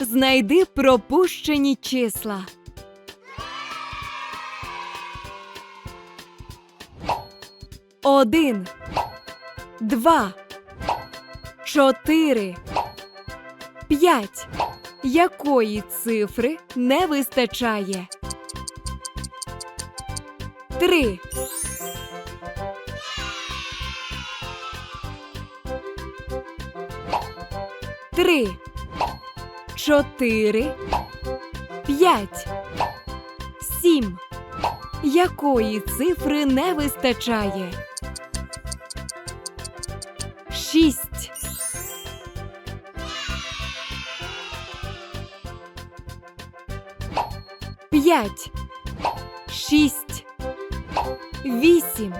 Знайди пропущені числа. Один, два, чотири, п'ять. Якої цифри не вистачає? Три. Три, чотири, п'ять, сім. Якої цифри не вистачає? Шість. П'ять, шість, вісім,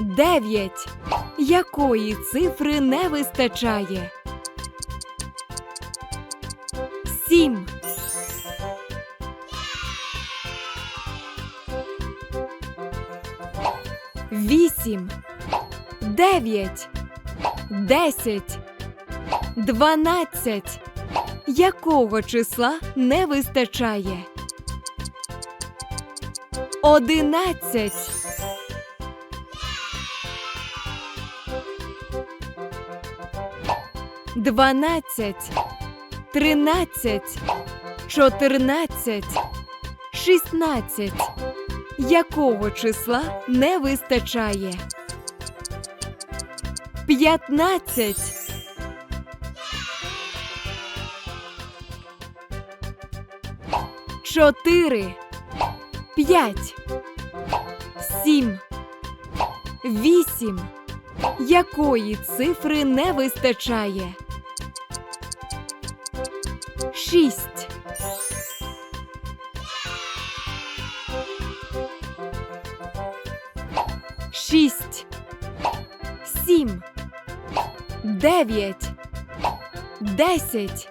дев'ять. Якої цифри не вистачає? Вісім, дев'ять, десять, дванадцять. Якого числа не вистачає? Одинадцять. Дванадцять, тринадцять, чотирнадцять, шістнадцять. Якого числа не вистачає? П'ятнадцять. Чотири, п'ять, сім, вісім. Якої цифри не вистачає? Шість. Шість, сім, дев'ять, десять.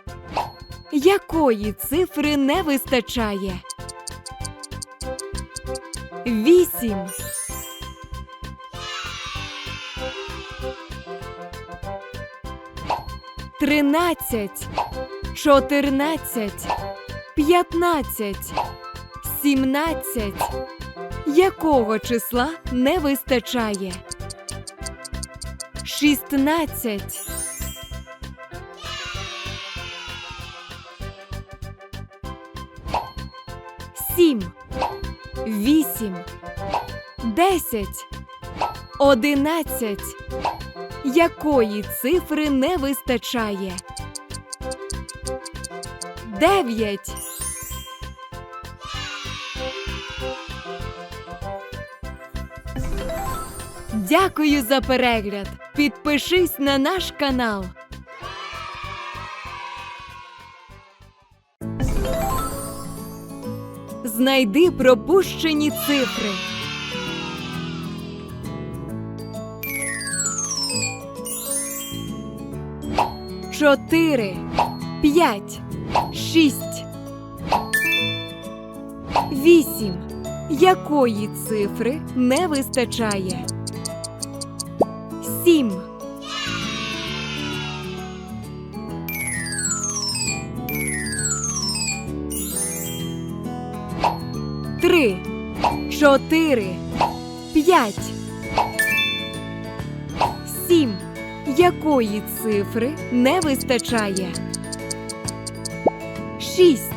Якої цифри не вистачає? Вісім. Тринадцять, чотирнадцять, п'ятнадцять, сімнадцять. Якого числа не вистачає? Шістнадцять. Сім, вісім, десять, одинадцять. Якої цифри не вистачає? Дев'ять. Дякую за перегляд. Підпишись на наш канал. Знайди пропущені цифри. Чотири, п'ять, шість, вісім. Якої цифри не вистачає? Сім. Три, чотири, п'ять, сім. Якої цифри не вистачає? Шість.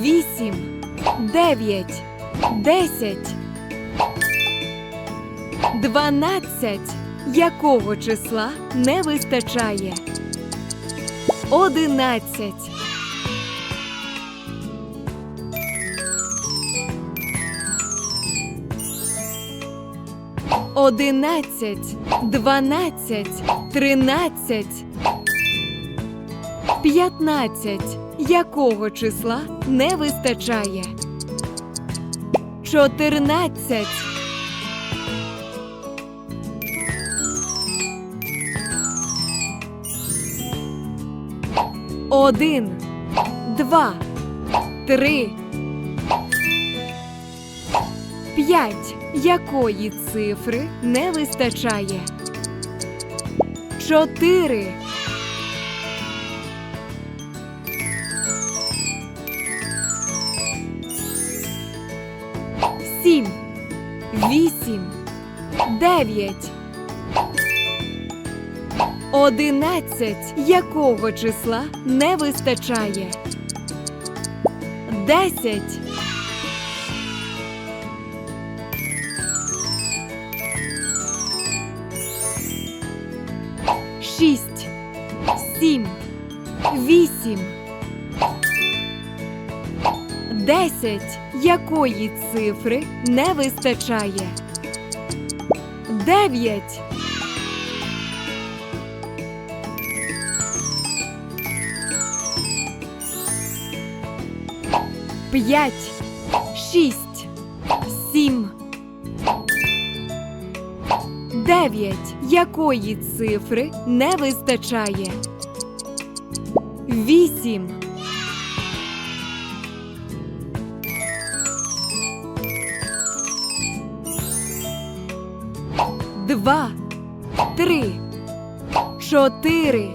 Вісім, дев'ять, десять, дванадцять. Якого числа не вистачає? Одинадцять. Одинадцять, дванадцять, тринадцять, п'ятнадцять. Якого числа не вистачає? Чотирнадцять. Один, два, три, П'ять. Якої цифри не вистачає? Чотири. Дев'ять. Одинадцять. Якого числа не вистачає? Десять. Шість. Сім. Вісім. Десять. Якої цифри не вистачає? Дев'ять. П'ять. Шість. Сім. Дев'ять. Якої цифри не вистачає? Вісім. Два. Три. Чотири.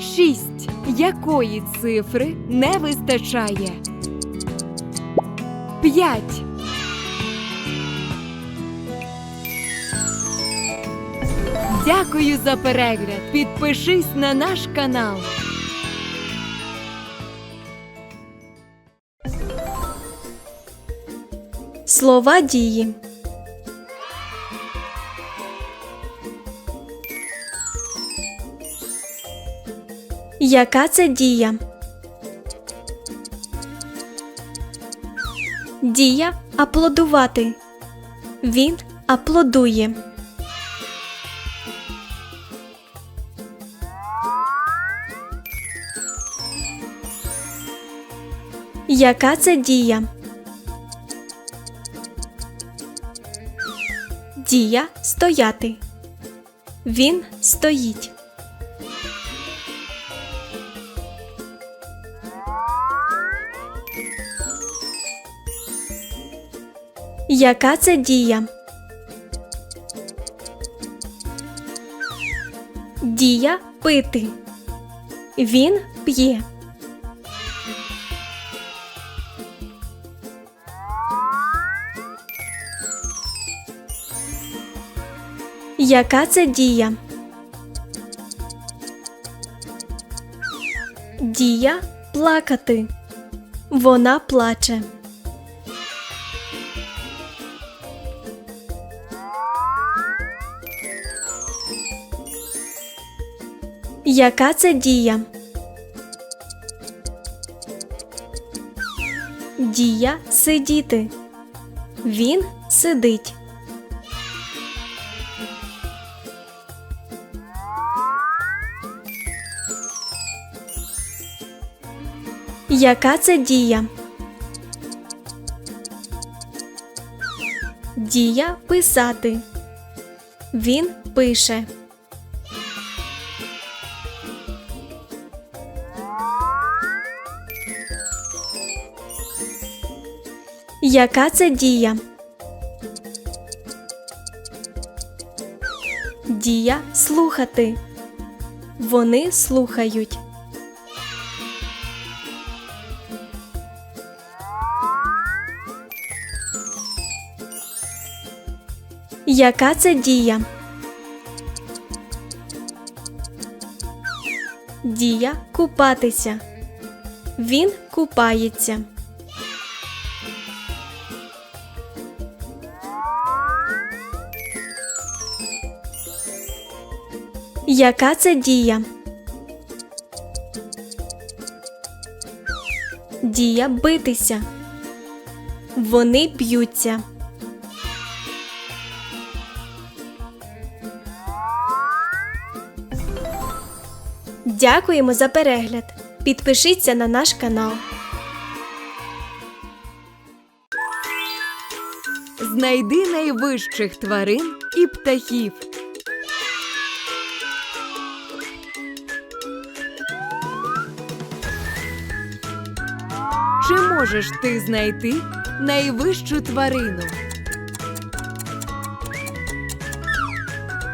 Шість. Якої цифри не вистачає? П'ять. Дякую за перегляд. Підпишись на наш канал. Слова дії. Яка це дія? Дія аплодувати. Він аплодує. Яка це дія? Дія стояти. Він стоїть. Яка це дія? Дія пити. Він п'є. Яка це дія? Дія плакати. Вона плаче. Яка це дія? Дія сидіти. Він сидить. Яка це дія? Дія писати. Він пише. Яка це дія? Дія слухати. Вони слухають. Яка це дія? Дія купатися. Він купається. Яка це дія? Дія битися. Вони б'ються. Дякуємо за перегляд. Підпишіться на наш канал. Знайди найвищих тварин і птахів. Можеш ти знайти найвищу тварину?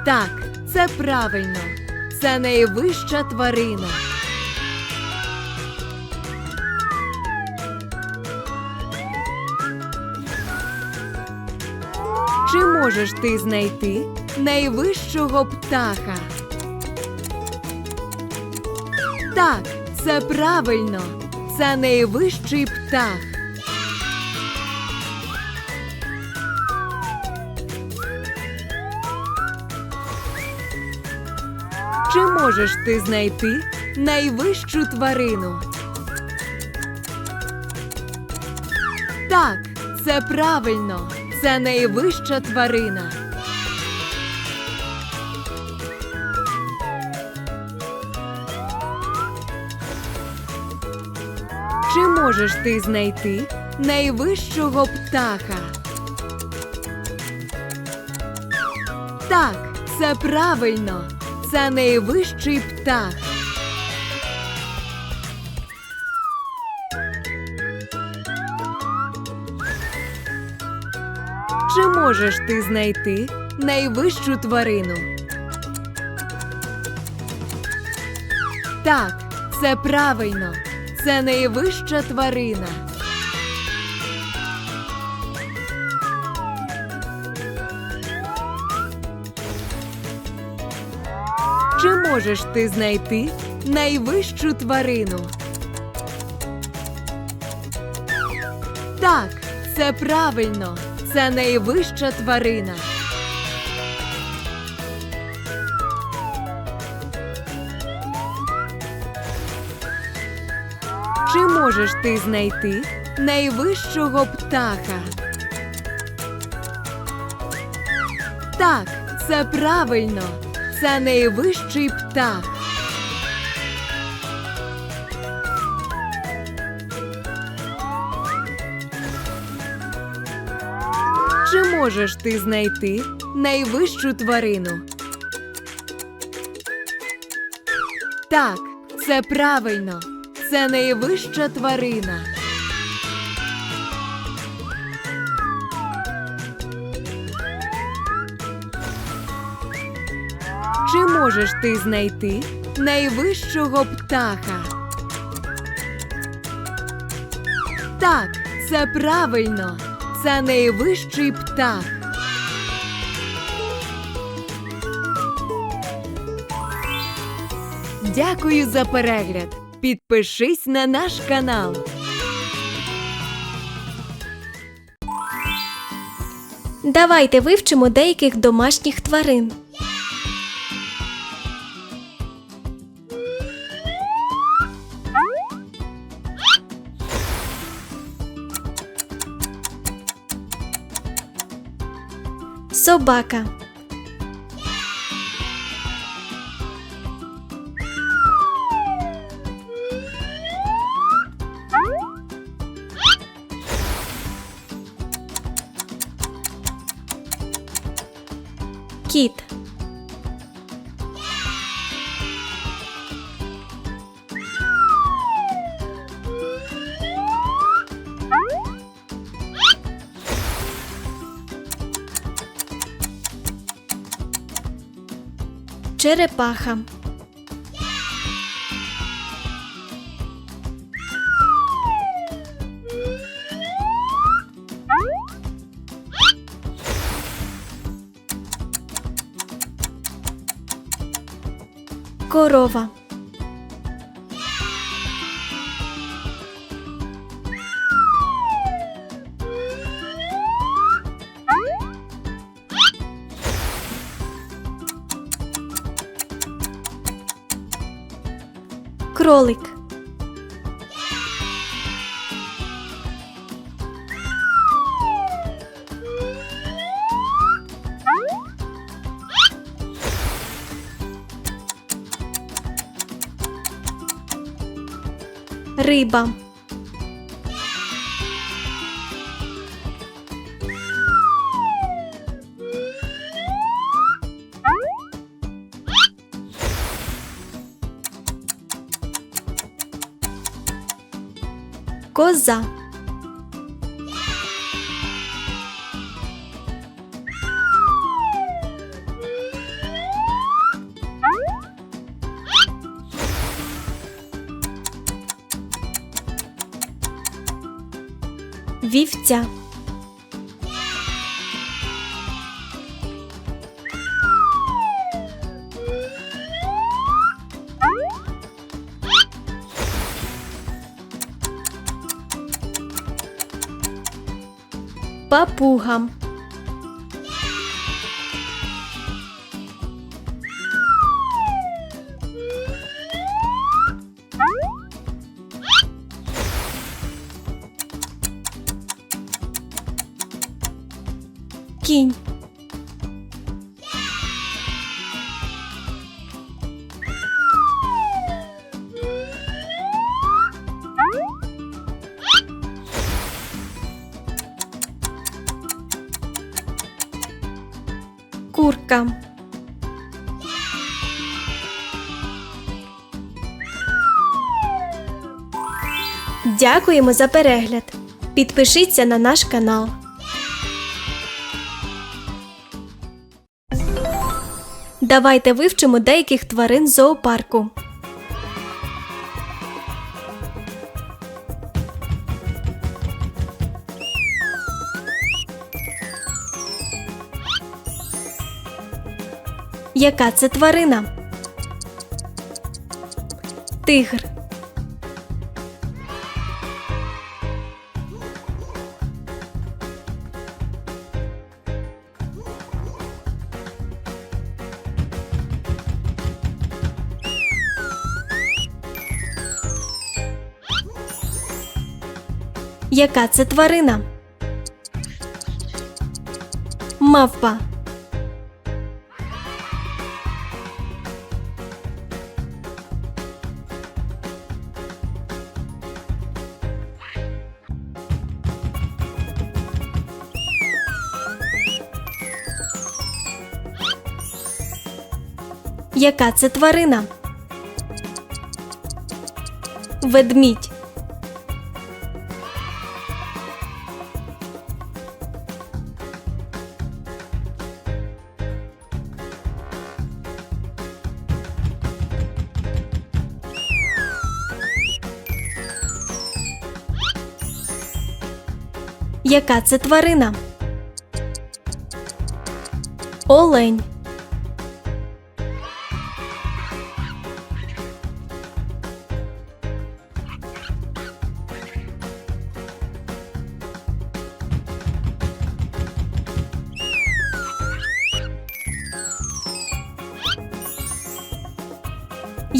Так, це правильно. Це найвища тварина. Чи можеш ти знайти найвищого птаха? Так, це правильно. Це найвищий птах. Чи можеш ти знайти найвищу тварину? Так, це правильно. Це найвища тварина. Чи можеш ти знайти найвищого птаха? Так, це правильно. Це найвищий птах. Чи можеш ти знайти найвищу тварину? Так, це правильно. Це найвища тварина. Чи можеш ти знайти найвищу тварину? Так, це правильно. Це найвища тварина. Можеш ти знайти найвищого птаха? Так, це правильно. Це найвищий птах. Чи можеш ти знайти найвищу тварину? Так, це правильно. Це найвища тварина. Чи можеш ти знайти найвищого птаха? Так, це правильно. Це найвищий птах. Дякую за перегляд. Підпишись на наш канал. Давайте вивчимо деяких домашніх тварин. Собака. Черепаха. Корова. Кролик. Риба. коза. Вівця Папуга. Курка. Дякуємо за перегляд. Підпишіться на наш канал. Давайте вивчимо деяких тварин зоопарку. Яка це тварина? Тигр. Яка це тварина? Мавпа. Яка це тварина? Ведмідь. Яка це тварина? Олень.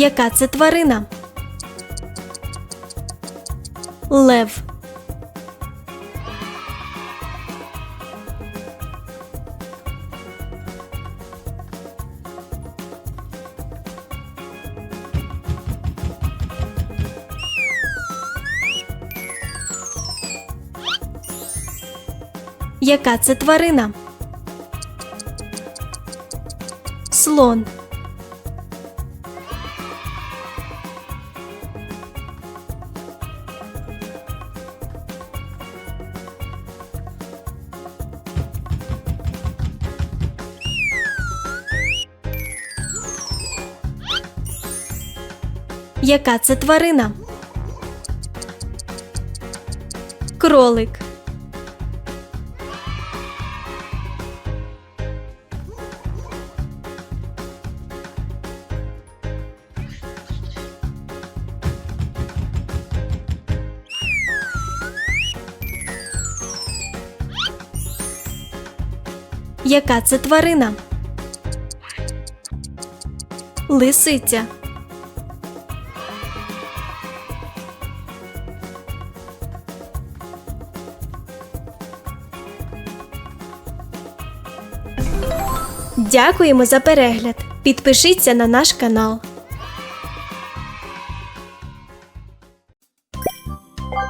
Яка це тварина? Лев. Яка це тварина? Слон. Яка це тварина? Кролик. Яка це тварина? Лисиця. Дякуємо за перегляд. Підпишіться на наш канал.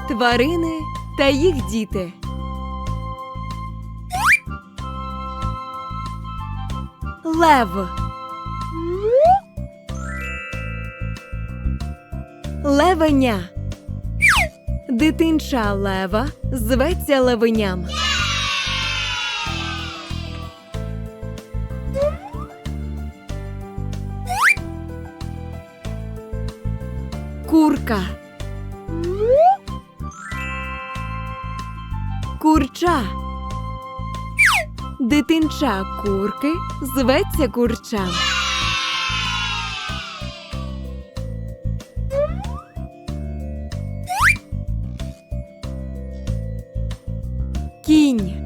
Тварини та їх діти. Лев. Левеня. Дитинча лева зветься левеням. Курка. Курча. Дитинча курки зветься курчам. Кінь.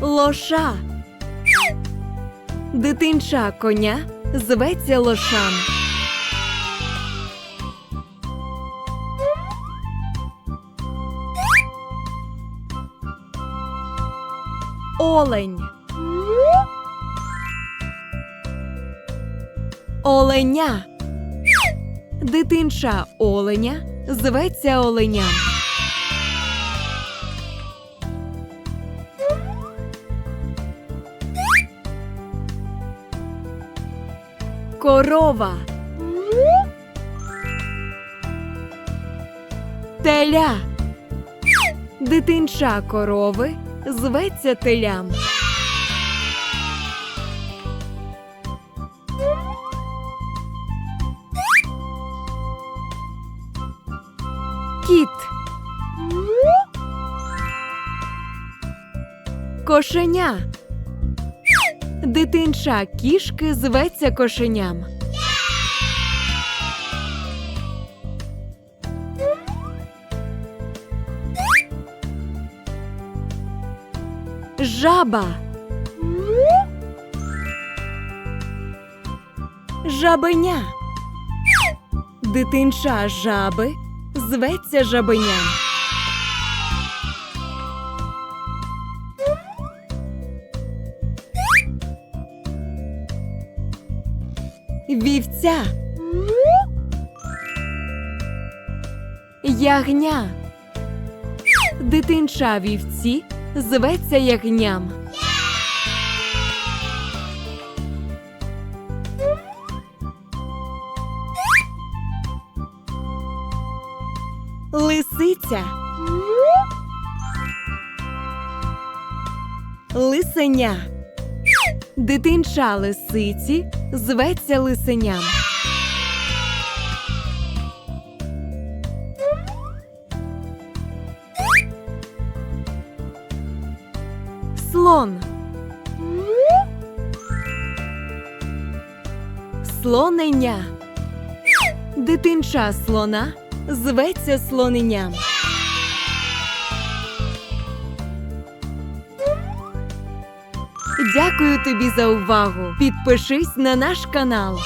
Лоша. Дитинча коня зветься лошам. Олень. Оленя. Дитинча оленя зветься оленям. Корова. Теля. Дитинча корови зветься телям. Кіт. Кошеня. Дитинча кішки зветься кошеням. Жаба. Жабеня. Дитинча жаби зветься жабеням. Вівця. Ягня. Дитинча вівці зветься ягням. Лисиця. Лисеня. Дитинча лисиці зветься лисеням. Слон. Слоненя. Дитинча слона зветься слоненям. Дякую тобі за увагу. Підпишись на наш канал.